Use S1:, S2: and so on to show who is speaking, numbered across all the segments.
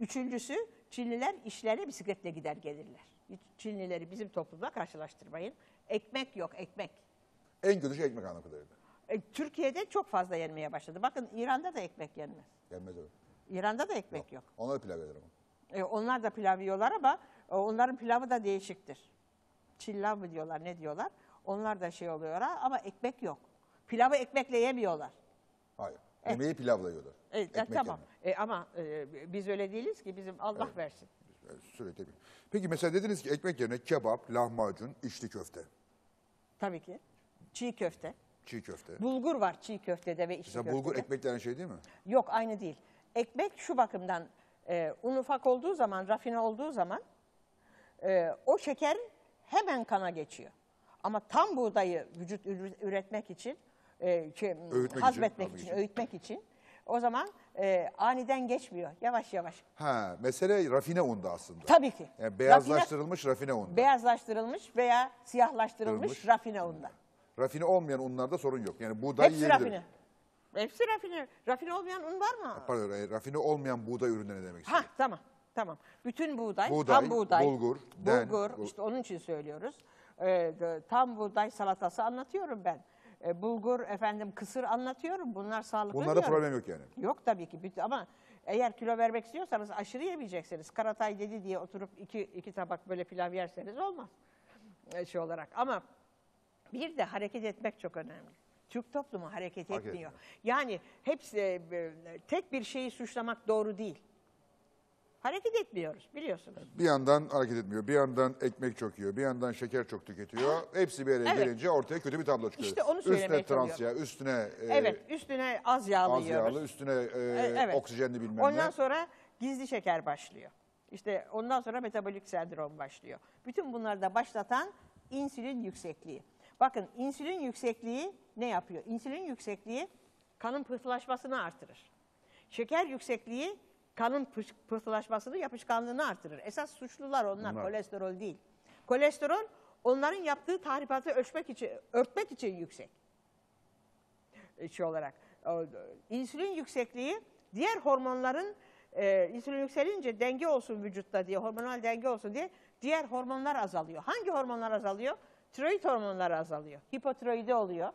S1: Üçüncüsü Çinliler işlerine bisikletle gider gelirler. Çinlileri bizim toplumla karşılaştırmayın. Ekmek yok ekmek.
S2: En kötü şey ekmek anladığım kadarıyla.
S1: E, Türkiye'de çok fazla yenmeye başladı. Bakın İran'da da ekmek yenmez.
S2: Gelmez öyle.
S1: İran'da da ekmek yok.
S2: Ona da pilav eder ama.
S1: E, onlar da pilav yiyorlar ama e, onların pilavı da değişiktir. Çillav mı diyorlar ne diyorlar. Onlar da şey oluyor ha, ama ekmek yok. Pilavı ekmekle yemiyorlar.
S2: Hayır. Yemeği pilavla yiyorlar.
S1: E,
S2: Ekmek
S1: tamam. E, ama e, biz öyle değiliz ki bizim Allah versin.
S2: Yani Sürekli ekmek. Peki mesela dediniz ki ekmek yerine kebap, lahmacun, içli köfte,
S1: Tabii ki. Çiğ köfte.
S2: çiğ köfte.
S1: Bulgur var çiğ köftede ve içli
S2: Mesela
S1: köftede.
S2: bulgur ekmek denen şey değil mi?
S1: Yok aynı değil. Ekmek şu bakımdan e, un ufak olduğu zaman, rafine olduğu zaman e, o şeker hemen kana geçiyor. Ama tam buğdayı vücut üretmek için, e, şey,
S2: için,
S1: hazmetmek için,
S2: için.
S1: öğütmek için o zaman e, aniden geçmiyor. Yavaş yavaş.
S2: Ha, mesele rafine unda aslında.
S1: Tabii ki.
S2: Yani beyazlaştırılmış rafine un.
S1: Beyazlaştırılmış veya siyahlaştırılmış
S2: Tırılmış.
S1: rafine undan.
S2: Rafine olmayan unlarda sorun yok. Yani buğday
S1: Hepsi
S2: yiyebilir.
S1: rafine. Hepsi rafine. Rafine olmayan un var mı?
S2: Pardon, e, rafine olmayan buğday ürünleri demek
S1: Ha
S2: istedim.
S1: tamam tamam. Bütün buğday,
S2: Buğday,
S1: tam buğday,
S2: bulgur, den,
S1: bulgur
S2: bu-
S1: işte onun için söylüyoruz. Ee, tam buğday salatası anlatıyorum ben. Ee, bulgur efendim kısır anlatıyorum. Bunlar sağlıklı
S2: Bunlarda
S1: diyorum.
S2: problem yok yani.
S1: Yok tabii ki Bütün- ama eğer kilo vermek istiyorsanız aşırı yemeyeceksiniz. Karatay dedi diye oturup iki, iki tabak böyle pilav yerseniz olmaz e, şey olarak. Ama bir de hareket etmek çok önemli. Türk toplumu hareket
S2: Hareket
S1: etmiyor.
S2: etmiyor.
S1: Yani hepsi e, e, tek bir şeyi suçlamak doğru değil. Hareket etmiyoruz biliyorsunuz.
S2: Bir yandan hareket etmiyor, bir yandan ekmek çok yiyor, bir yandan şeker çok tüketiyor. Hepsi bir araya
S1: Evet.
S2: gelince ortaya kötü bir tablo çıkıyor.
S1: İşte onu söylemeye
S2: Üstüne trans yağ, üstüne e,
S1: evet, üstüne az yağlı
S2: az
S1: yiyoruz.
S2: yağlı, üstüne e,
S1: E, evet.
S2: oksijenli bilmem
S1: Ondan
S2: ne.
S1: sonra gizli şeker başlıyor. İşte ondan sonra metabolik sendrom başlıyor. Bütün bunları da başlatan insülin yüksekliği. Bakın insülin yüksekliği ne yapıyor? İnsülin yüksekliği kanın pıhtılaşmasını artırır. Şeker yüksekliği kanın pıh- pıhtılaşmasını, yapışkanlığını artırır. Esas suçlular onlar,
S2: Bunlar.
S1: kolesterol değil. Kolesterol onların yaptığı tahribatı ölçmek için, örtmek için yüksek şey olarak. İnsülin yüksekliği diğer hormonların e, insülin yükselince denge olsun vücutta diye, hormonal denge olsun diye diğer hormonlar azalıyor. Hangi hormonlar azalıyor? Tiroid hormonları azalıyor. Hipotiroidi oluyor.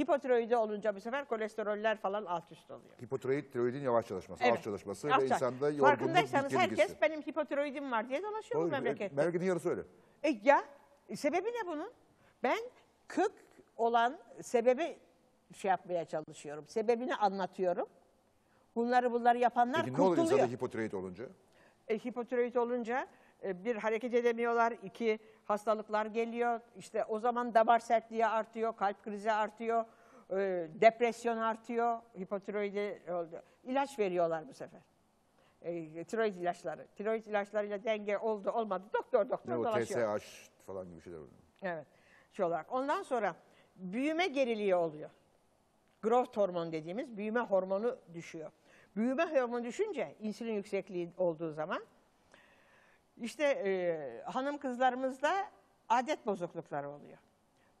S1: Hipotiroidi olunca bu sefer kolesteroller falan alt üst oluyor.
S2: Hipotiroid, tiroidin yavaş çalışması,
S1: Evet.
S2: az çalışması ve
S1: çal-
S2: insanda yorgunluk,
S1: Farkındaysanız herkes benim hipotiroidim var diye dolaşıyor bu
S2: Doğru,
S1: memlekette.
S2: Memleketin yarısı öyle.
S1: E ya e, sebebi ne bunun? Ben kök olan sebebi şey yapmaya çalışıyorum. Sebebini anlatıyorum. Bunları bunları yapanlar
S2: Peki ne olur
S1: kurtuluyor.
S2: insanda hipotiroid olunca?
S1: E, hipotiroid olunca e, bir hareket edemiyorlar, iki hastalıklar geliyor. İşte o zaman damar sertliği artıyor, kalp krizi artıyor, e, depresyon artıyor. Hipotiroidi oldu. İlaç veriyorlar bu sefer. E, tiroid ilaçları. Tiroid ilaçlarıyla denge oldu olmadı. Doktor doktor
S2: Ne o
S1: dolaşıyor.
S2: TSH falan gibi şeyler oluyor.
S1: Evet. Şey olarak. Ondan sonra büyüme geriliği oluyor. Growth hormonu dediğimiz büyüme hormonu düşüyor. Büyüme hormonu düşünce insülin yüksekliği olduğu zaman işte e, hanım kızlarımızda adet bozuklukları oluyor.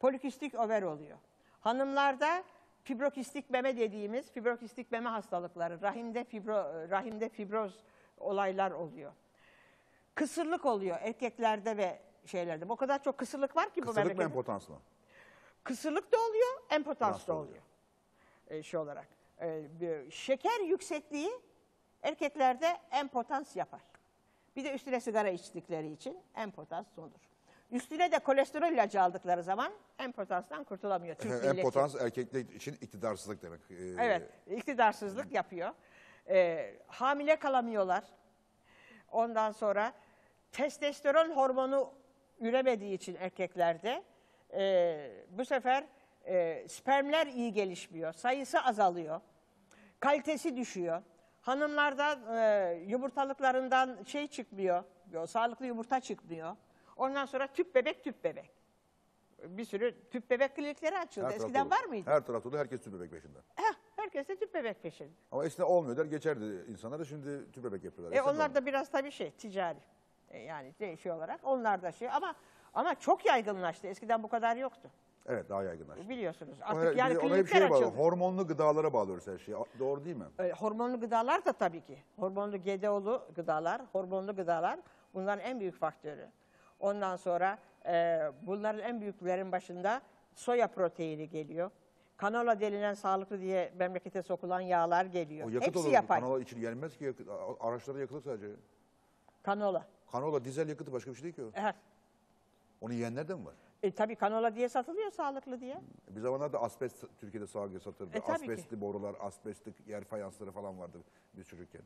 S1: Polikistik over oluyor. Hanımlarda fibrokistik meme dediğimiz fibrokistik meme hastalıkları, rahimde fibro rahimde fibroz olaylar oluyor. Kısırlık oluyor erkeklerde ve şeylerde. O kadar çok kısırlık var ki bu
S2: Kısırlık mı
S1: memlekette.
S2: empotans mı?
S1: Kısırlık da oluyor, empotans da oluyor. E, şey olarak. E, şeker yüksekliği erkeklerde empotans yapar. Bir de üstüne sigara içtikleri için empotans olur. Üstüne de kolesterol ilacı aldıkları zaman empotanstan kurtulamıyor Türk milleti.
S2: Empotans erkekler için iktidarsızlık demek. Ee,
S1: Evet, iktidarsızlık yapıyor. Ee, hamile kalamıyorlar. Ondan sonra testosteron hormonu üremediği için erkeklerde e, bu sefer e, spermler iyi gelişmiyor, sayısı azalıyor, kalitesi düşüyor. Hanımlarda e, yumurtalıklarından şey çıkmıyor, sağlıklı yumurta çıkmıyor. Ondan sonra tüp bebek tüp bebek. Bir sürü tüp bebek klinikleri açıldı.
S2: her
S1: Eskiden var mıydı?
S2: Her tarafta olur, herkes tüp bebek peşinde.
S1: Heh, herkes de tüp bebek peşinde.
S2: Ama eskiden olmuyor der, geçerdi insanlar da şimdi tüp bebek yapıyorlar.
S1: E
S2: Eskiden
S1: onlar da biraz tabii şey ticari. E, yani şey olarak onlar da şey ama ama çok yaygınlaştı. Eskiden bu kadar yoktu.
S2: Evet daha yaygınlaştı.
S1: Biliyorsunuz.
S2: Ona,
S1: Artık yani
S2: ona hep şeye bağlı. Hormonlu gıdalara bağlıyoruz her şeyi. Doğru değil mi?
S1: E, hormonlu gıdalar da tabii ki. Hormonlu GDO'lu gıdalar, hormonlu gıdalar bunların en büyük faktörü. Ondan sonra e, bunların en büyüklerin başında soya proteini geliyor. Kanola denilen sağlıklı diye memlekete sokulan yağlar geliyor.
S2: O yakıt
S1: Hepsi
S2: olur.
S1: yapay.
S2: Kanola için yenmez ki. Yakıt. A- Araçlara yakılır sadece.
S1: Kanola.
S2: Kanola dizel yakıtı başka bir şey değil ki o.
S1: Evet.
S2: Onu yiyenler de mi var?
S1: E, tabii kanola diye satılıyor sağlıklı diye.
S2: Bir zamanlarda asbest Türkiye'de sağlıklı satılırdı.
S1: E, tabii ki.
S2: Asbestli borular, asbestli yer fayansları falan vardı biz çocukken.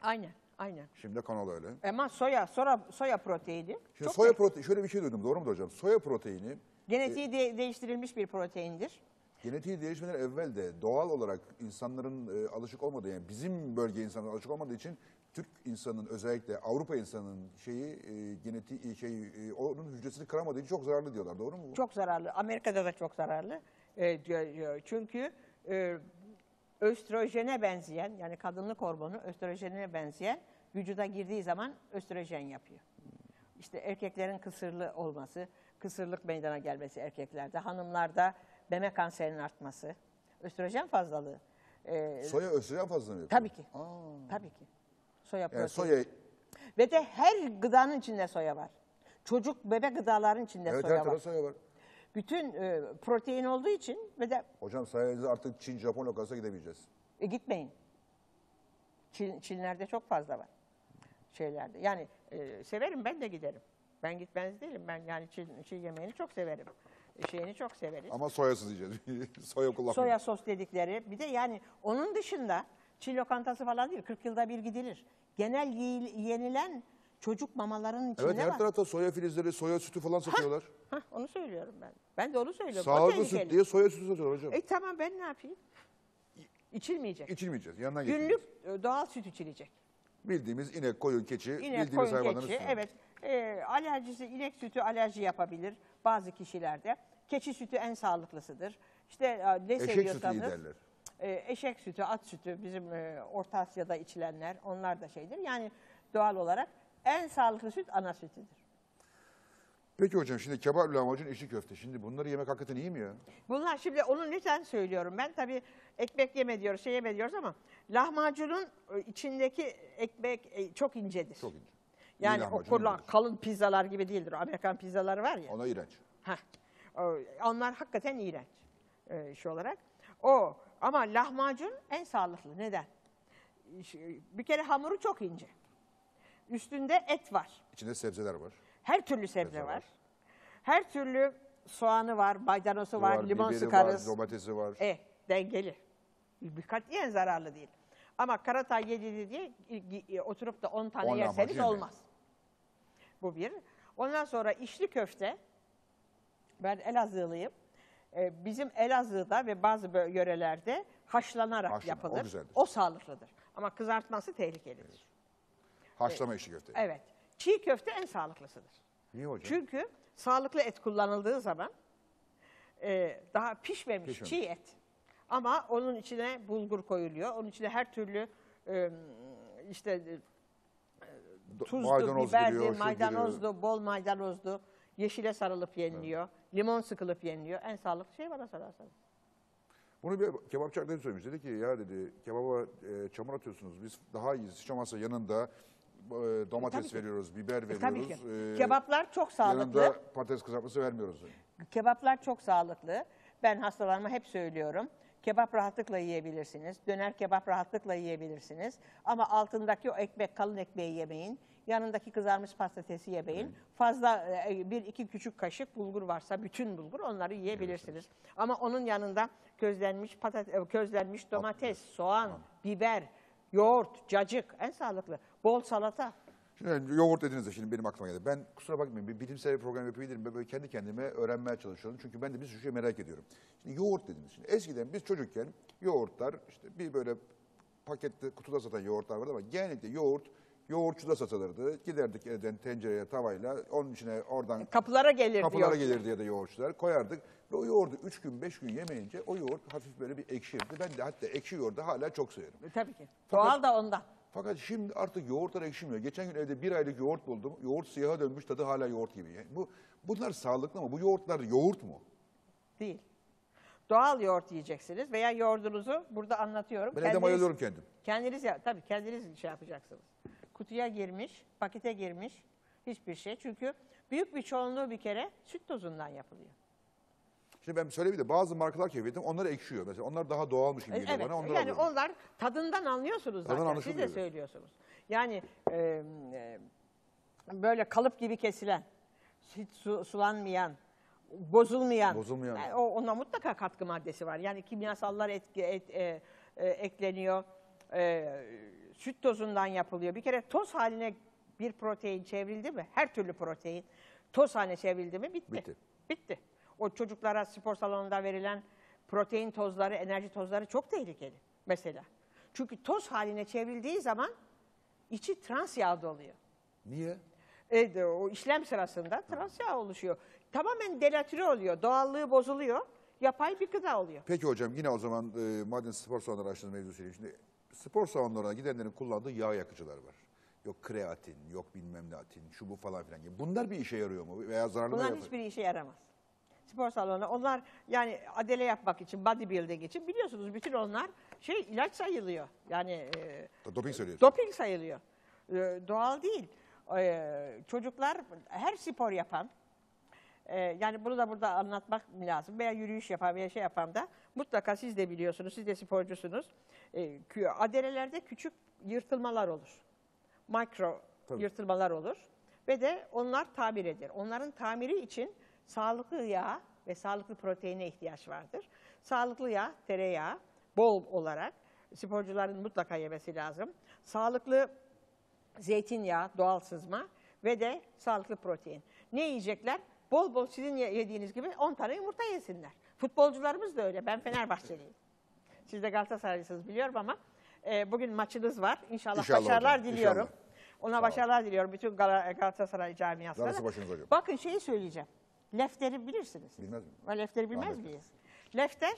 S1: Aynen, aynen.
S2: Şimdi de kanola öyle.
S1: Ama soya, soya, soya proteini.
S2: Şimdi
S1: çok
S2: soya proteini, şöyle bir şey duydum doğru mu hocam? Soya proteini
S1: genetiği de- değiştirilmiş bir proteindir.
S2: genetiği değişmeden evvel de doğal olarak insanların e, alışık olmadığı yani bizim bölge insanların alışık olmadığı için Türk insanının özellikle Avrupa insanının şeyi e, genetiği şey e, onun hücresini kıramadığı için çok zararlı diyorlar. Doğru mu? bu?
S1: Çok zararlı. Amerika'da da çok zararlı. E, diyor- diyor. çünkü e, östrojene benzeyen yani kadınlık hormonu östrojene benzeyen vücuda girdiği zaman östrojen yapıyor. İşte erkeklerin kısırlı olması, kısırlık meydana gelmesi erkeklerde, hanımlarda meme kanserinin artması, östrojen fazlalığı. E,
S2: Soya östrojen fazla mı yapıyor?
S1: tabii ki. Tabii ki. Soya proteini.
S2: Yani soya
S1: Ve de her gıdanın içinde soya var. Çocuk bebe gıdaların içinde
S2: evet
S1: soya
S2: her
S1: var.
S2: soya var.
S1: Bütün e, protein olduğu için ve de
S2: Hocam sayenizde artık Çin, Japon lokasına gidemeyeceğiz.
S1: e, gitmeyin. Çin, Çinlerde çok fazla var. Şeylerde. Yani e, severim ben de giderim. Ben gitmez değilim. Ben yani Çin, Çin yemeğini çok severim. E, şeyini çok severiz.
S2: Ama soyasız yiyeceğiz. soya kullanmıyoruz.
S1: Soya sos dedikleri. Bir de yani onun dışında Çin lokantası falan değil. 40 yılda bir gidilir. Genel yi- yenilen çocuk mamalarının içinde
S2: Evet her
S1: var.
S2: tarafta soya filizleri, soya sütü falan satıyorlar.
S1: Hah, onu söylüyorum ben. Ben de onu söylüyorum. O
S2: Sağlıklı
S1: tehlikeli.
S2: süt diye soya sütü satıyorlar hocam.
S1: E tamam ben ne yapayım? İçilmeyecek.
S2: İçilmeyeceğiz. Yanından
S1: Günlük
S2: geçmeyeceğiz.
S1: e, doğal süt içilecek.
S2: Bildiğimiz inek, koyun, keçi,
S1: İnek,
S2: bildiğimiz
S1: koyun,
S2: hayvanların
S1: keçi.
S2: sütü.
S1: Evet. E, alerjisi, inek sütü alerji yapabilir bazı kişilerde. Keçi sütü en sağlıklısıdır. İşte e, ne
S2: Eşek sütü iyi
S1: seviyorsanız.
S2: derler.
S1: E, eşek sütü, at sütü bizim e, Orta Asya'da içilenler onlar da şeydir. Yani doğal olarak en sağlıklı süt ana sütüdür.
S2: Peki hocam şimdi kebap lahmacun içli köfte. Şimdi bunları yemek hakikaten iyi mi ya?
S1: Bunlar şimdi onu neden söylüyorum ben tabii ekmek yeme diyoruz, şey yeme diyoruz ama lahmacunun e, içindeki ekmek e, çok incedir.
S2: Çok ince.
S1: Yani o kurla- kalın pizzalar gibi değildir. Amerikan pizzaları var ya.
S2: Ona iğrenç.
S1: Heh. Onlar hakikaten iğrenç e, şu olarak. O ama lahmacun en sağlıklı. Neden? Bir kere hamuru çok ince. Üstünde et var.
S2: İçinde sebzeler var.
S1: Her türlü sebze
S2: Sebze
S1: var.
S2: var.
S1: Her türlü soğanı var, maydanozu var, limon
S2: biberi
S1: sıkarız.
S2: var, domatesi var.
S1: E, dengeli. Katiyen zararlı değil. Ama karatay yedidi diye oturup da 10 tane
S2: On
S1: yerseniz olmaz. Bu bir. Ondan sonra içli köfte. Ben Elazığlıyım. E, bizim Elazığ'da ve bazı yörelerde haşlanarak
S2: Haşlama, o
S1: yapılır.
S2: güzeldir.
S1: O sağlıklıdır. Ama kızartması tehlikelidir.
S2: Haşlama içli köfte.
S1: Evet. Çiğ köfte en sağlıklısıdır.
S2: Niye hocam?
S1: Çünkü sağlıklı et kullanıldığı zaman e, daha pişmemiş,
S2: Pişmemiş.
S1: çiğ et. Ama onun içine bulgur koyuluyor. Onun içine her türlü e, işte
S2: Do-
S1: tuzlu,
S2: maydanoz
S1: biberli,
S2: giriyor, şu giriyor.
S1: maydanozlu, bol maydanozlu, yeşile sarılıp yeniliyor. Limon sıkılıp yeniliyor. En sağlıklı şey bana sorarsanız.
S2: Bunu bir kebapçı arkadaşım söylemiş. Dedi ki ya dedi kebaba e, çamur atıyorsunuz. Biz daha iyiyiz. Hiç olmazsa yanında e, domates
S1: tabii ki.
S2: veriyoruz, biber
S1: E, tabii
S2: veriyoruz.
S1: ki.
S2: e,
S1: Kebaplar çok sağlıklı.
S2: Yanında patates kızartması vermiyoruz.
S1: Kebaplar çok sağlıklı. Ben hastalarıma hep söylüyorum. Kebap rahatlıkla yiyebilirsiniz. Döner kebap rahatlıkla yiyebilirsiniz. Ama altındaki o ekmek, kalın ekmeği yemeyin. Yanındaki kızarmış patatesi yemeyin. Fazla e, bir iki küçük kaşık bulgur varsa bütün bulgur onları yiyebilirsiniz. Ama onun yanında közlenmiş patates, közlenmiş domates, soğan, biber, yoğurt, cacık en sağlıklı. Bol salata.
S2: Şimdi yoğurt dediniz de şimdi benim aklıma geldi. Ben kusura bakmayın bir bilimsel bir program yapabilirim. Ben böyle kendi kendime öğrenmeye çalışıyorum. Çünkü ben de bir sürü şey merak ediyorum. Şimdi yoğurt dediniz. Şimdi eskiden biz çocukken yoğurtlar işte bir böyle pakette kutuda satan yoğurtlar vardı ama genellikle yoğurt yoğurtçuda satılırdı. Giderdik evden tencereye tavayla onun içine oradan
S1: Kapılara gelir
S2: kapılara
S1: diyor.
S2: gelirdi ya da yoğurtçular koyardık. Ve o yoğurdu üç gün beş gün yemeyince o yoğurt hafif böyle bir ekşirdi. Ben de hatta ekşi yoğurdu hala çok severim.
S1: E, Tabii ki.
S2: Fakat-
S1: Doğal da ondan.
S2: Fakat şimdi artık yoğurtlar ekşimiyor. Geçen gün evde bir aylık yoğurt buldum. Yoğurt siyaha dönmüş tadı hala yoğurt gibi. Yani bu bunlar sağlıklı mı? Bu yoğurtlar yoğurt mu?
S1: Değil. Doğal yoğurt yiyeceksiniz veya yoğurdunuzu burada anlatıyorum.
S2: Ben evde mayalıyorum kendim.
S1: Kendiniz ya tabii kendiniz şey yapacaksınız. Kutuya girmiş, pakete girmiş hiçbir şey. Çünkü büyük bir çoğunluğu bir kere süt tozundan yapılıyor.
S2: Şimdi ben söyleyeyim de bazı markalar keşfettim. Onlar ekşiyor mesela. Onlar daha doğalmış gibi
S1: E,
S2: geliyor
S1: Evet,
S2: bana. Onları
S1: yani
S2: alıyorum.
S1: onlar tadından anlıyorsunuz zaten.
S2: Tadından
S1: Siz de söylüyorsunuz. Yani e, e, böyle kalıp gibi kesilen, hiç su- sulanmayan, bozulmayan,
S2: Bozulmayan.
S1: yani o, ona mutlaka katkı maddesi var. Yani kimyasallar etki, et- e, e, ekleniyor, e, süt tozundan yapılıyor. Bir kere toz haline bir protein çevrildi mi, her türlü protein toz haline çevrildi mi bitti.
S2: Bitti.
S1: Bitti. O çocuklara spor salonunda verilen protein tozları, enerji tozları çok tehlikeli mesela. Çünkü toz haline çevrildiği zaman içi trans yağda oluyor.
S2: Niye?
S1: E, de o işlem sırasında trans yağ oluşuyor. Tamamen delatüre oluyor. Doğallığı bozuluyor. Yapay bir gıda oluyor.
S2: Peki hocam yine o zaman e, madem spor salonları açtığınız mevzusuyla şimdi spor salonlarına gidenlerin kullandığı yağ yakıcılar var. Yok kreatin, yok bilmem ne atin, şu bu falan filan gibi. Bunlar bir işe yarıyor mu veya zararlı mı?
S1: Bunların
S2: yapar?
S1: hiçbir işe yaramaz. Spor salonu onlar yani adele yapmak için, bodybuilding için biliyorsunuz bütün onlar şey ilaç sayılıyor. Yani e,
S2: Doping söylüyorsun.
S1: Doping sayılıyor. Ee, doğal değil. Ee, çocuklar her spor yapan, e, yani bunu da burada anlatmak lazım veya yürüyüş yapan veya şey yapan da mutlaka siz de biliyorsunuz, siz de sporcusunuz. Kü- adelelerde küçük yırtılmalar olur. Mikro
S2: Tabii.
S1: yırtılmalar olur ve de onlar tamir eder. Onların tamiri için sağlıklı yağ ve sağlıklı proteine ihtiyaç vardır. Sağlıklı yağ, tereyağı bol olarak sporcuların mutlaka yemesi lazım. Sağlıklı zeytinyağı, doğal sızma ve de sağlıklı protein. Ne yiyecekler? Bol bol sizin ye- yediğiniz gibi 10 tane yumurta yesinler. Futbolcularımız da öyle. Ben Fenerbahçeliyim. Siz de Galatasaraylısınız biliyorum ama e, bugün maçınız var. İnşallah,
S2: İnşallah
S1: başarılar
S2: hocam,
S1: diliyorum.
S2: inşallah.
S1: Ona başarılar diliyorum bütün Gal- Galatasaray camiasına.
S2: Darısı
S1: da.
S2: başınıza hocam.
S1: Bakın şeyi söyleyeceğim. Lefteri bilirsiniz.
S2: Bilmez miyim?
S1: Ha, Lefteri bilmez
S2: Rahmetli.
S1: miyiz? Lefter,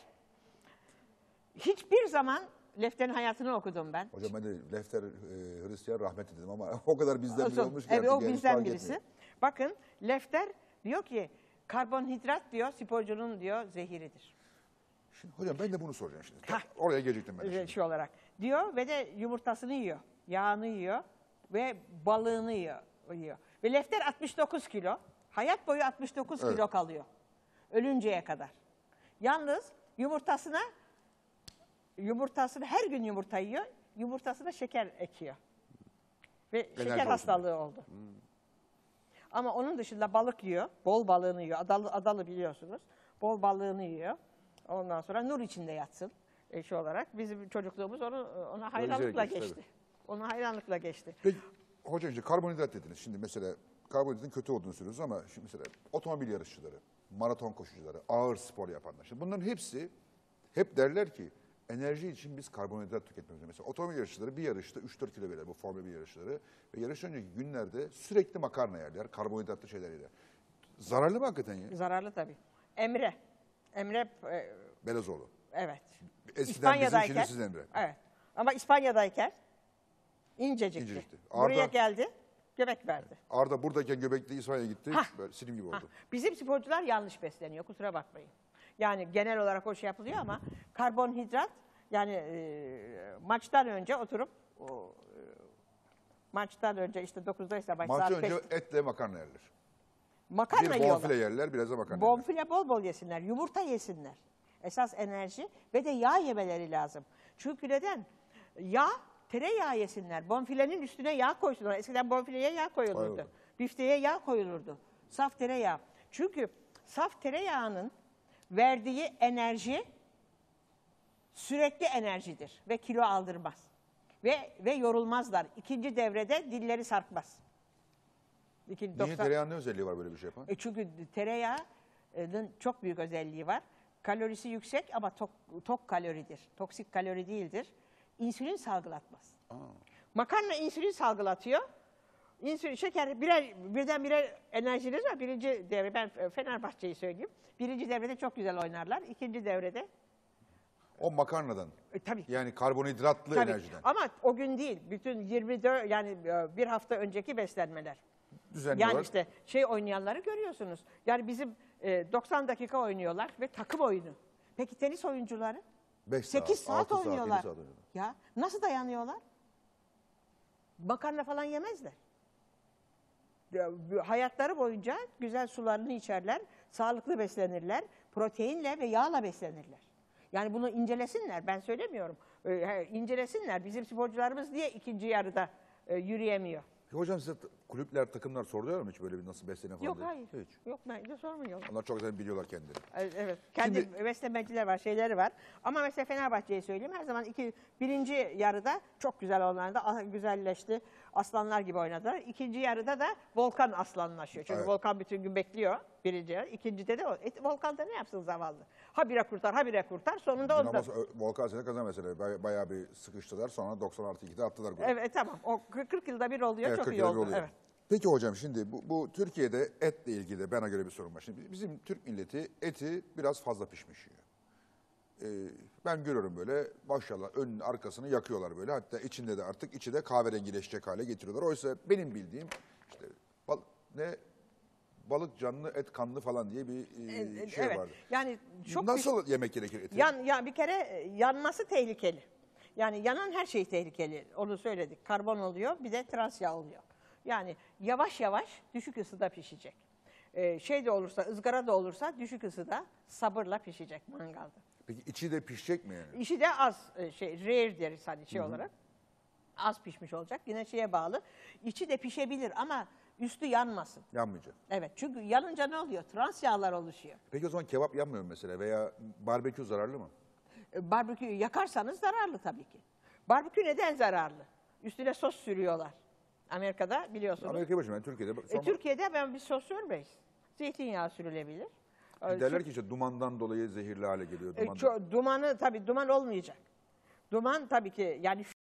S1: hiçbir zaman Lefter'in hayatını okudum ben.
S2: Hocam ben de Lefter e, Hristiyan rahmetli dedim ama o kadar bizden biri olmuş ki
S1: Evet o bizden birisi.
S2: etmiyor.
S1: Bakın Lefter diyor ki karbonhidrat diyor sporcunun diyor zehiridir.
S2: Şimdi hocam ben de bunu soracağım şimdi.
S1: Hah.
S2: Oraya gelecektim ben
S1: Ee,
S2: şimdi.
S1: Şey olarak. Diyor ve de yumurtasını yiyor. Yağını yiyor ve balığını yiyor. yiyor. Ve Lefter 69 kilo. Hayat boyu 69
S2: Evet.
S1: kilo kalıyor. Ölünceye kadar. Yalnız yumurtasına yumurtasını her gün yumurta yiyor. Yumurtasına şeker ekiyor. Ve şeker
S2: olsun
S1: hastalığı oldu. Ama onun dışında balık yiyor. Bol balığını yiyor. Adalı, adalı biliyorsunuz. Bol balığını yiyor. Ondan sonra nur içinde yatsın eşi olarak. Bizim çocukluğumuz onu, ona hayranlıkla
S2: geçti.
S1: Ona hayranlıkla geçti.
S2: Peki hocam işte karbonhidrat dediniz. Şimdi mesela karbonhidratın kötü olduğunu söylüyoruz ama şimdi mesela otomobil yarışçıları, maraton koşucuları, ağır spor yapanlar. Şimdi bunların hepsi hep derler ki enerji için biz karbonhidrat tüketmemiz. Mesela otomobil yarışçıları bir yarışta 3-4 kilo verir bu Formula 1 yarışları. Ve yarış önceki günlerde sürekli makarna yerler, karbonhidratlı şeyler yerler. Zararlı mı hakikaten ya?
S1: Zararlı tabii. Emre. Emre e,
S2: Belezoğlu.
S1: evet.
S2: Eskiden bizim
S1: İspanya'dayken-
S2: şimdi sizin Emre.
S1: Evet. Ama İspanya'dayken incecikti.
S2: İncecikti.
S1: Buraya
S2: Arda-
S1: geldi, göbek verdi.
S2: Arda buradayken Göbekli İspanya'ya gitti.
S1: Hah.
S2: Böyle silim gibi
S1: Ha,
S2: oldu.
S1: bizim sporcular yanlış besleniyor kusura bakmayın. Yani genel olarak o şey yapılıyor ama karbonhidrat yani e, maçtan önce oturup o, e, maçtan önce işte 9'daysa maç
S2: Maç
S1: saat
S2: önce
S1: 5
S2: etle makarna yerler.
S1: makarna
S2: bir
S1: yiyorlar.
S2: bonfile yerler, biraz da makarna yerler.
S1: Bonfile bol bol yesinler, yumurta yesinler. Esas enerji ve de yağ yemeleri lazım. Çünkü neden? Yağ, tereyağı yesinler. Bonfilenin üstüne yağ koysunlar. Eskiden bonfileye yağ koyulurdu.
S2: Koyulurdu.
S1: Bifteye yağ koyulurdu. Saf tereyağı. Çünkü saf tereyağının verdiği enerji sürekli enerjidir ve kilo aldırmaz. Ve ve yorulmazlar. İkinci devrede dilleri sarkmaz. İkinci,
S2: Niye
S1: 90
S2: tereyağının ne özelliği var böyle bir şey yapan?
S1: e çünkü tereyağının çok büyük özelliği var. Kalorisi yüksek ama tok, tok kaloridir. Toksik kalori değildir. İnsülin salgılatmaz. Makarna insülin salgılatıyor. İnsülin, şeker birer, birden birer enerjiniz var. Birinci devre, ben Fenerbahçe'yi söyleyeyim. Birinci devrede çok güzel oynarlar. İkinci devrede
S2: O makarnadan.
S1: E, tabii.
S2: Yani karbonhidratlı
S1: Tabii.
S2: enerjiden.
S1: Ama o gün değil. Bütün 24 yani e, bir hafta önceki beslenmeler.
S2: Düzenli
S1: Yani
S2: olarak.
S1: işte şey oynayanları görüyorsunuz. Yani bizim e, 90 dakika oynuyorlar ve takım oyunu. Peki tenis oyuncuları?
S2: Beş
S1: 8 saat,
S2: altı yedi
S1: oynuyorlar.
S2: saat oynuyorlar.
S1: ya nasıl dayanıyorlar? Makarna falan yemezler. Ya, bu Hayatları boyunca güzel sularını içerler, sağlıklı beslenirler, proteinle ve yağla beslenirler. Yani bunu incelesinler, ben söylemiyorum. Ee, he, incelesinler. Bizim sporcularımız niye ikinci yarıda e, yürüyemiyor?
S2: Peki hocam size kulüpler, takımlar soruyorlar mı hiç böyle bir nasıl beslenen falan
S1: Yok
S2: diye?
S1: hayır.
S2: Hiç.
S1: Yok ben de sormuyorlar.
S2: Onlar çok güzel biliyorlar kendileri.
S1: Evet, Evet. Kendi beslemeciler var, şeyleri var. Ama mesela Fenerbahçe'yi söyleyeyim. Her zaman iki, birinci yarıda çok güzel oynadı. ah, Güzelleşti. Aslanlar gibi oynadılar. İkinci yarıda da Volkan aslanlaşıyor. Çünkü
S2: Evet.
S1: Volkan bütün gün bekliyor birinci yarı. İkincide de o. E, Volkan da ne yapsın zavallı? Ha bire kurtar, ha bire kurtar. Sonunda onu da...
S2: Ö- Volkan sene kazan mesela. Bay- Bayağı bir sıkıştılar. Sonra 90 artı 2'de attılar golü.
S1: Evet tamam. O 40 yılda bir oluyor.
S2: Evet,
S1: çok
S2: 40
S1: iyi
S2: yılda
S1: oldu.
S2: oluyor.
S1: Evet.
S2: Peki hocam şimdi bu, bu Türkiye'de etle ilgili de bana göre bir sorun var. Şimdi bizim Türk milleti eti biraz fazla pişmiş yiyor. Ee, ben görüyorum böyle maşallah önünü arkasını yakıyorlar böyle. Hatta içinde de artık içi de kahverengileşecek hale getiriyorlar. Oysa benim bildiğim işte bal, ne balık canlı et kanlı falan diye bir e, şey
S1: evet.
S2: vardı.
S1: Yani çok
S2: Nasıl yemek gerekir eti?
S1: Yan, ya bir kere e, yanması tehlikeli. Yani yanan her şey tehlikeli. Onu söyledik. Karbon oluyor, bir de trans yağ oluyor. Yani yavaş yavaş düşük ısıda pişecek. Ee, şey de olursa, ızgara da olursa düşük ısıda sabırla pişecek mangalda.
S2: Peki içi de pişecek mi yani?
S1: İşi de az e, şey rare deriz hani şey olarak. Az pişmiş olacak. Yine şeye bağlı. İçi de pişebilir ama üstü yanmasın.
S2: Yanmayacak.
S1: Evet çünkü yanınca ne oluyor? Trans yağlar oluşuyor.
S2: Peki o zaman kebap yanmıyor mu mesela veya barbekü zararlı mı?
S1: E, Barbeküyü yakarsanız zararlı tabii ki. Barbekü neden zararlı? Üstüne sos sürüyorlar. Amerika'da biliyorsunuz.
S2: Amerika'ya başım ben Türkiye'de.
S1: E, Türkiye'de ben bir sos sürmeyiz. Zeytinyağı sürülebilir. E,
S2: derler ki işte dumandan dolayı zehirli hale geliyor.
S1: e,
S2: Dumandan.
S1: dumanı tabii duman olmayacak. Duman tabii ki yani